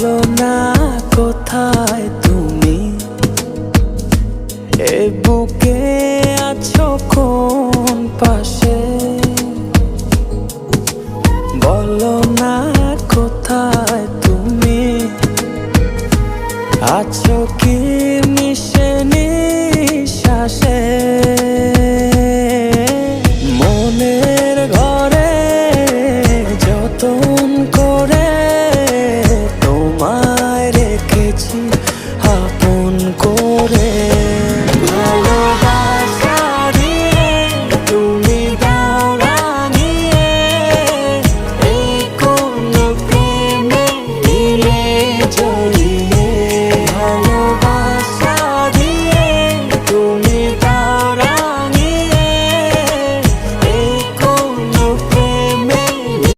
বলো না কোথায় তুমি? এ বুকে আছো কোন পাশে? বলো না কোথায় তুমি? আছো কি মিশে করে